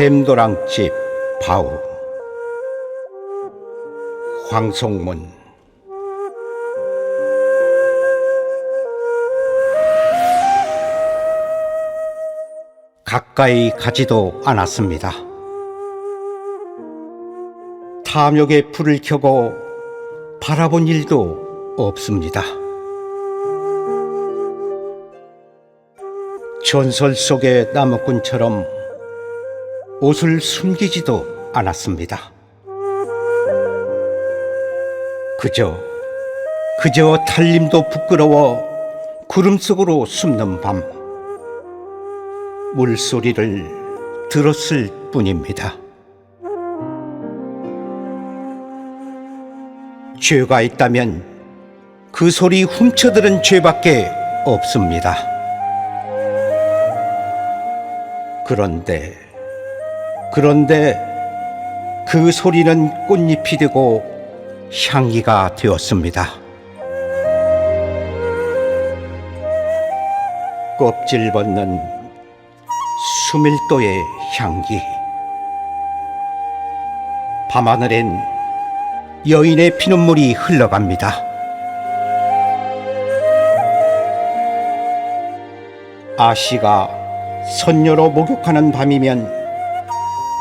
샘도랑집 바우 황송문 가까이 가지도 않았습니다. 탐욕의 불을 켜고 바라본 일도 없습니다. 전설 속의 나무꾼처럼 옷을 숨기지도 않았습니다. 그저, 그저 달림도 부끄러워 구름 속으로 숨는 밤, 물소리를 들었을 뿐입니다. 죄가 있다면 그 소리 훔쳐들은 죄밖에 없습니다. 그런데, 그런데 그 소리는 꽃잎이 되고 향기가 되었습니다. 껍질 벗는 수밀도의 향기. 밤하늘엔 여인의 피눈물이 흘러갑니다. 아씨가 선녀로 목욕하는 밤이면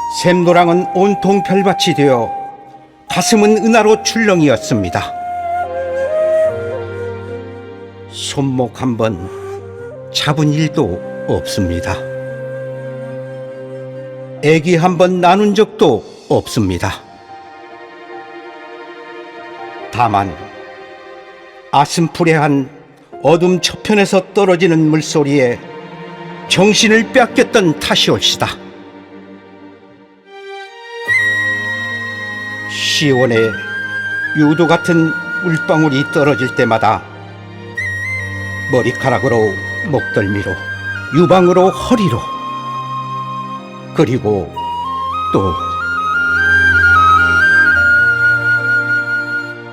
샘노랑은 온통 별밭이 되어 가슴은 은하로 출렁이었습니다. 손목 한 번 잡은 일도 없습니다. 애기 한 번 나눈 적도 없습니다. 다만 아슴푸레한 어둠 저편에서 떨어지는 물소리에 정신을 뺏겼던 탓이올시다. 시원에 유도 같은 물방울이 떨어질 때마다 머리카락으로 목덜미로 유방으로 허리로 그리고 또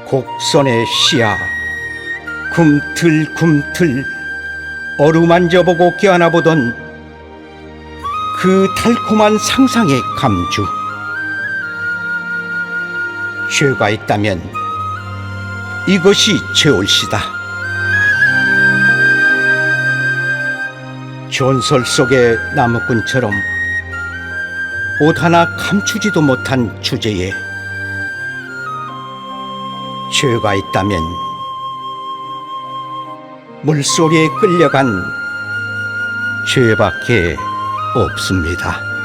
곡선의 시야 굼틀굼틀 어루만져보고 껴안아보던 그 달콤한 상상의 감주 죄가 있다면 이것이 죄올시다 전설 속의 나무꾼처럼 옷 하나 감추지도 못한 주제에 죄가 있다면 물소리에 끌려간 죄밖에 없습니다.